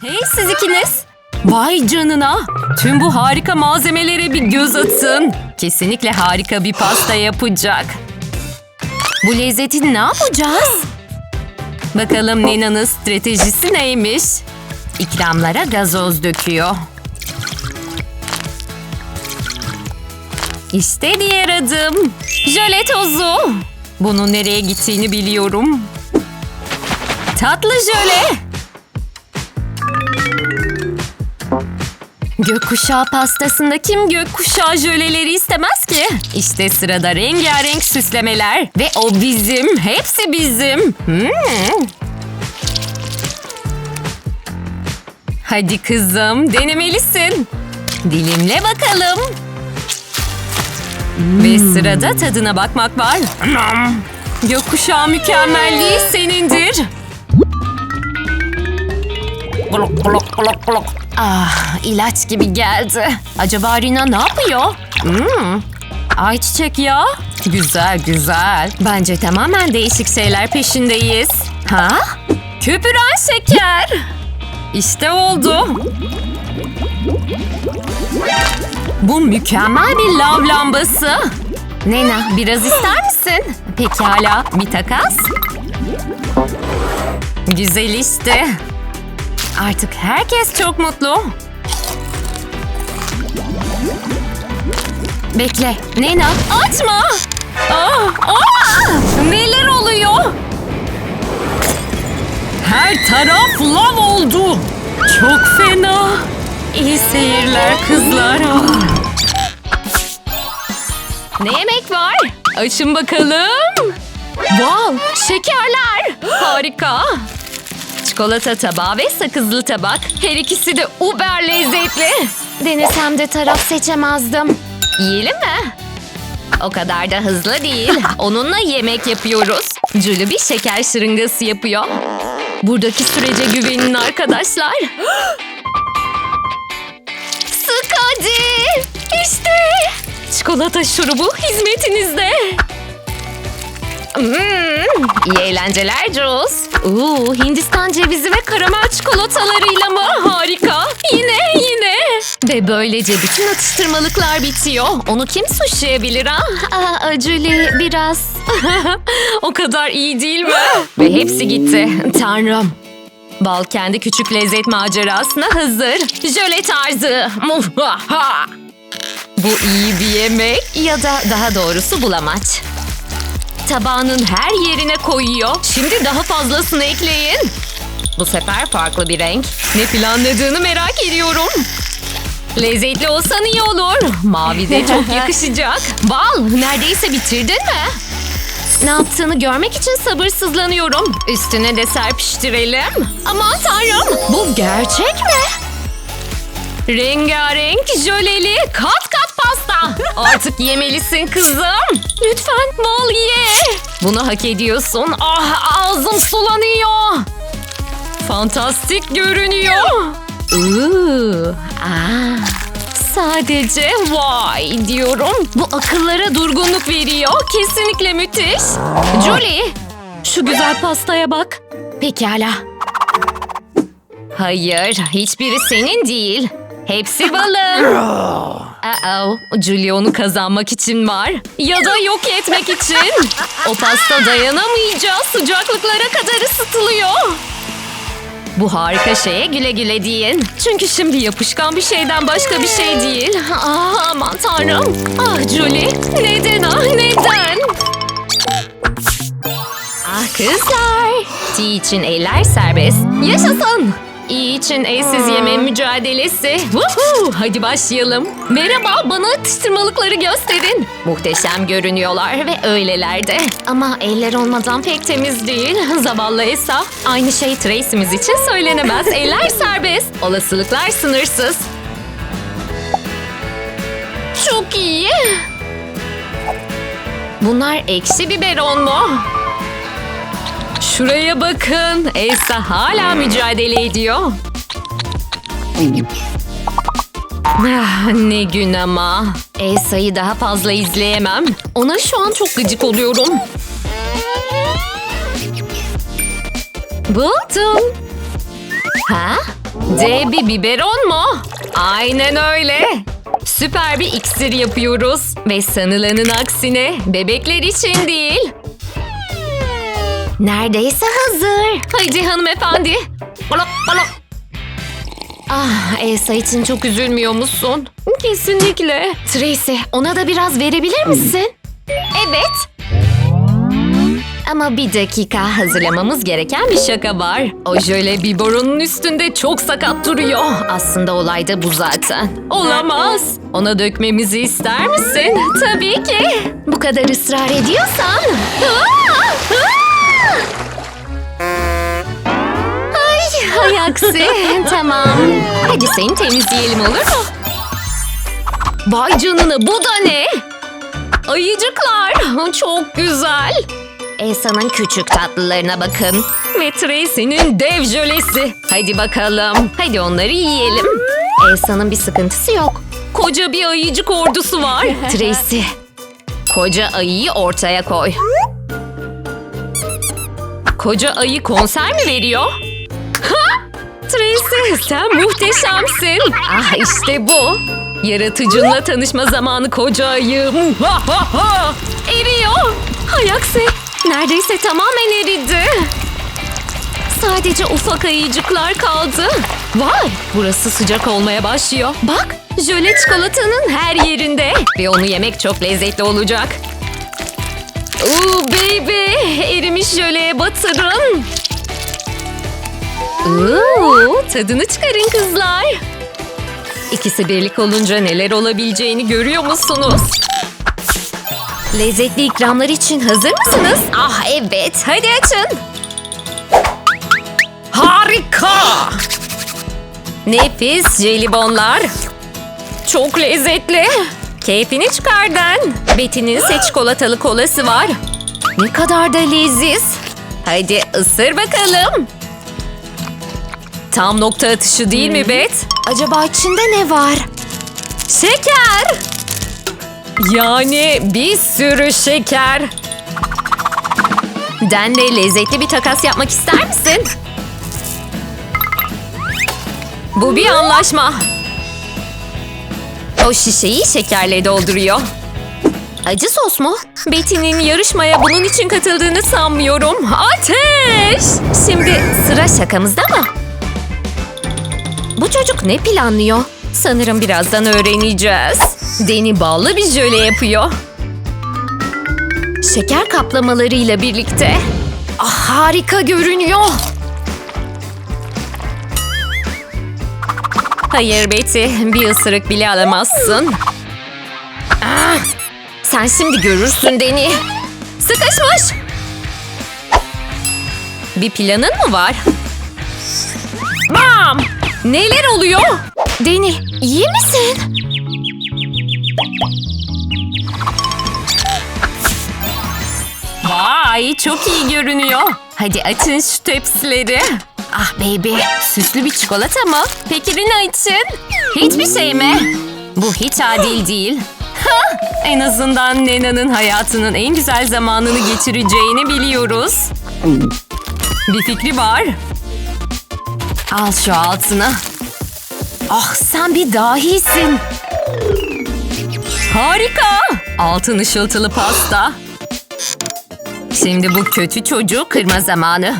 Hey siz ikiniz. Vay canına. Tüm bu harika malzemelere bir göz atın. Kesinlikle harika bir pasta yapacak. Bu lezzeti ne yapacağız? Bakalım Nina'nın stratejisi neymiş? İkramlara gazoz döküyor. İşte diğer adım. Jöle tozu. Bunun nereye gittiğini biliyorum. Tatlı jöle. Gökkuşağı pastasında kim gökkuşağı jöleleri istemez ki? İşte sırada rengarenk süslemeler. Ve o bizim, hepsi bizim. Hmm. Hadi kızım, denemelisin. Dilimle bakalım. Ve sırada tadına bakmak var. Gökkuşağı mükemmelliği senindir. Glok glok glok glok. Ah ilaç gibi geldi. Acaba Rina ne yapıyor? Hmm. Ayçiçek ya. Güzel güzel. Bence tamamen değişik şeyler peşindeyiz. Ha? Köpüren şeker. İşte oldu. Bu mükemmel bir lav lambası. Nena biraz ister misin? Pekala bir takas. Güzel işte. Artık herkes çok mutlu. Bekle. Nena açma. Aa, aa, neler oluyor? Her taraf lav oldu. Çok fena. İyi seyirler kızlar. Ah. Ne yemek var? Açın bakalım. Wow, şekerler. Harika. Çikolata tabağı ve sakızlı tabak. Her ikisi de uber lezzetli. Denesem de taraf seçemezdim. Yiyelim mi? O kadar da hızlı değil. Onunla yemek yapıyoruz. Julie bir şeker şırıngası yapıyor. Buradaki sürece güvenin arkadaşlar. Sık hadi. İşte. Çikolata şurubu hizmetinizde. Hmm, iyi eğlenceler Jules. Oo, Hindistan cevizi ve karamel çikolatalarıyla mı? Harika. Yine yine. Ve böylece bütün atıştırmalıklar bitiyor. Onu kim suçlayabilir ha? Aa, Julie biraz. o kadar iyi değil mi? ve hepsi gitti. Tanrım. Bal kendi küçük lezzet macerasına hazır. Jöle tarzı. Bu iyi bir yemek ya da daha doğrusu bulamaç. Tabağının her yerine koyuyor. Şimdi daha fazlasını ekleyin. Bu sefer farklı bir renk. Ne planladığını merak ediyorum. Lezzetli olsan iyi olur. Mavi de çok yakışacak. Bal neredeyse bitirdin mi? Ne yaptığını görmek için sabırsızlanıyorum. Üstüne de serpiştirelim. Aman tanrım bu gerçek mi? Rengarenk, jöleli, kat kat pasta. Artık yemelisin kızım. Lütfen bol ye. Bunu hak ediyorsun. Ah ağzım sulanıyor. Fantastik görünüyor. Iıı, aa. Sadece vay diyorum. Bu akıllara durgunluk veriyor. Kesinlikle müthiş. Julie, şu güzel pastaya bak. Pekala. Hayır, hiçbiri senin değil. Hepsi balım. Uh-oh, Julie onu kazanmak için var. Ya da yok etmek için. O pasta dayanamayacağı sıcaklıklara kadar ısıtılıyor. Bu harika şeye güle güle deyin. Çünkü şimdi yapışkan bir şeyden başka bir şey değil. Ah, aman tanrım. Ah Julie, neden ah neden? Ah kızlar. Tea için eller serbest. Yaşasın. İyi için elsiz yeme mücadelesi. Woohoo! Hadi başlayalım. Merhaba, bana atıştırmalıkları gösterin. Muhteşem görünüyorlar ve öylelerde. Ama eller olmadan pek temiz değil. Zavallı Esa. Aynı şey Tracy'miz için söylenemez. Eller serbest. Olasılıklar sınırsız. Çok iyi. Bunlar ekşi biberon mu? Şuraya bakın. Elsa hala mücadele ediyor. Ah, ne gün ama. Elsa'yı daha fazla izleyemem. Ona şu an çok gıcık oluyorum. Buldum. Ha? D bir biberon mu? Aynen öyle. Süper bir iksir yapıyoruz. Ve sanılanın aksine bebekler için değil. Neredeyse hazır. Haydi hanımefendi. Balak balak. Ah Elsa için çok üzülmüyor musun? Kesinlikle. Tracy ona da biraz verebilir misin? Evet. Ama bir dakika hazırlamamız gereken bir şaka var. O jöle biberonun üstünde çok sakat duruyor. Aslında olay da bu zaten. Olamaz. Ona dökmemizi ister misin? Tabii ki. Bu kadar ısrar ediyorsan. Aa! Aa! Hay aksi. tamam. Hadi seni temizleyelim olur mu? Vay canına bu da ne? Ayıcıklar. Çok güzel. Elsa'nın küçük tatlılarına bakın. Ve Tracy'nin dev jölesi. Hadi bakalım. Hadi onları yiyelim. Elsa'nın bir sıkıntısı yok. Koca bir ayıcık ordusu var. Tracy. Koca ayıyı ortaya koy. Koca ayı konser mi veriyor? Tracy sen muhteşemsin. Ah işte bu. Yaratıcınla tanışma zamanı koca ayı. Muhahaha! Eriyor. Hay. Neredeyse tamamen eridi. Sadece ufak ayıcıklar kaldı. Vay burası sıcak olmaya başlıyor. Bak jöle çikolatanın her yerinde. Ve onu yemek çok lezzetli olacak. Ooh baby erimiş jöleye batırın. Oo, tadını çıkarın kızlar. İkisi birlik olunca neler olabileceğini görüyor musunuz? Lezzetli ikramlar için hazır mısınız? Ah evet, hadi açın. Harika! Nefis jelibonlar. Çok lezzetli. Keyfini çıkardın. Betty'nin ise çikolatalı kolası var. Ne kadar da leziz. Hadi ısır bakalım. Tam nokta atışı değil mi Bet? Acaba içinde ne var? Şeker. Yani bir sürü şeker. Denle lezzetli bir takas yapmak ister misin? Bu bir anlaşma. O şişeyi şekerle dolduruyor. Acı sos mu? Betty'nin yarışmaya bunun için katıldığını sanmıyorum. Ateş! Şimdi sıra şakamızda mı? Bu çocuk ne planlıyor? Sanırım birazdan öğreneceğiz. Deni ballı bir jöle yapıyor. Şeker kaplamalarıyla birlikte. Ah, harika görünüyor. Hayır Betty, bir ısırık bile alamazsın. Ah, sen şimdi görürsün Deni. Sıkışmış. Bir planın mı var? Bam! Neler oluyor? Deni, iyi misin? Vay, çok iyi görünüyor. Hadi açın şu tepsileri. Ah baby, süslü bir çikolata mı? Peki Rina için? Hiçbir şey mi? Bu hiç adil değil. Ha, en azından Nena'nın hayatının en güzel zamanını geçireceğini biliyoruz. Bir fikri var. Al şu altını. Ah sen bir dahisin. Harika. Altın ışıltılı pasta. Şimdi bu kötü çocuğu kırma zamanı.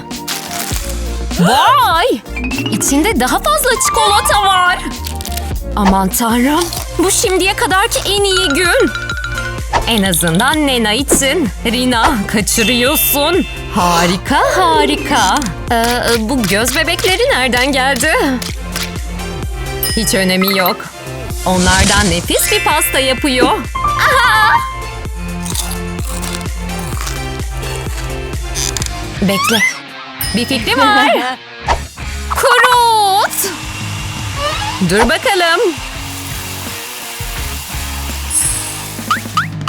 Vay! İçinde daha fazla çikolata var. Aman tanrım. Bu şimdiye kadarki en iyi gün. En azından Nena için. Rina kaçırıyorsun. Harika harika. Ee, bu göz bebekleri nereden geldi? Hiç önemi yok. Onlardan nefis bir pasta yapıyor. Aha! Bekle. Bir fikrim var. Kurut. Dur bakalım.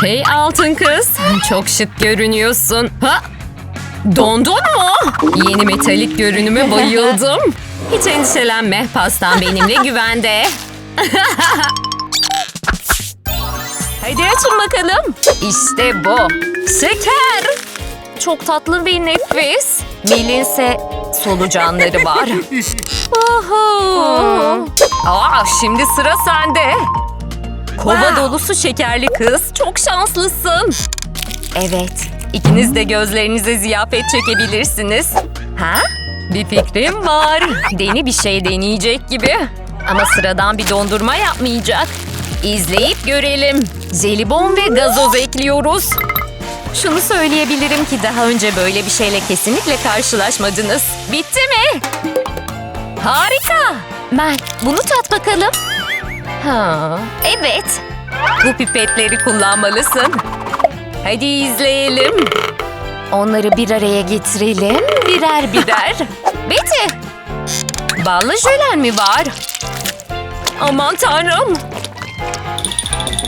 Hey altın kız. Çok şık görünüyorsun. Ha? Dondun mu? Yeni metalik görünüme bayıldım. Hiç endişelenme. Pastan benimle güvende. Hadi açın bakalım. İşte bu. Şeker. Çok tatlı bir nefis. Melinse solucanları var. Oho. Aa, şimdi sıra sende. Kova dolusu şekerli kız. Çok şanslısın. Evet. ikiniz de gözlerinize ziyafet çekebilirsiniz. Ha? Bir fikrim var. Deni bir şey deneyecek gibi. Ama sıradan bir dondurma yapmayacak. İzleyip görelim. Jelibon ve gazoz ekliyoruz. Şunu söyleyebilirim ki daha önce böyle bir şeyle kesinlikle karşılaşmadınız. Bitti mi? Harika. Mel, bunu tat bakalım. Ha, evet. Bu pipetleri kullanmalısın. Hadi izleyelim. Onları bir araya getirelim birer birer. Betty, ballı jölen mi var? Aman tanrım.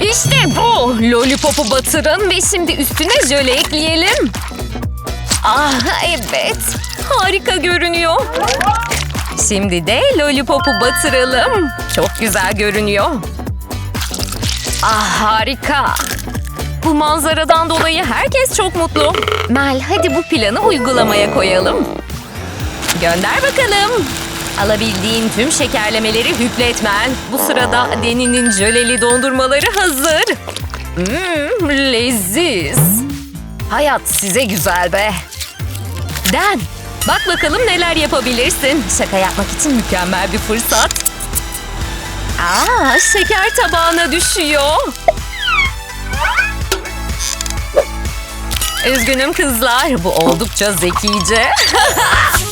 İşte bu. Lollipopu batırın ve şimdi üstüne jöle ekleyelim. Ah evet. Harika görünüyor. Şimdi de lollipopu batıralım. Çok güzel görünüyor. Ah harika. Bu manzaradan dolayı herkes çok mutlu. Mel hadi bu planı uygulamaya koyalım. Gönder bakalım. Alabildiğin tüm şekerlemeleri hüpletmen. Bu sırada Deni'nin jöleli dondurmaları hazır. Mmm leziz. Hayat size güzel be. Den, bak bakalım neler yapabilirsin. Şaka yapmak için mükemmel bir fırsat. Aa, şeker tabağına düşüyor. Üzgünüm kızlar, bu oldukça zekice.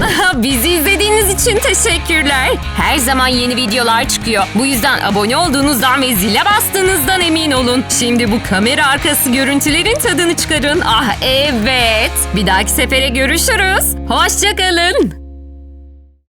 Bizi izlediğiniz için teşekkürler. Her zaman yeni videolar çıkıyor. Bu yüzden abone olduğunuzdan ve zile bastığınızdan emin olun. Şimdi bu kamera arkası görüntülerin tadını çıkarın. Ah evet. Bir dahaki sefere görüşürüz. Hoşçakalın.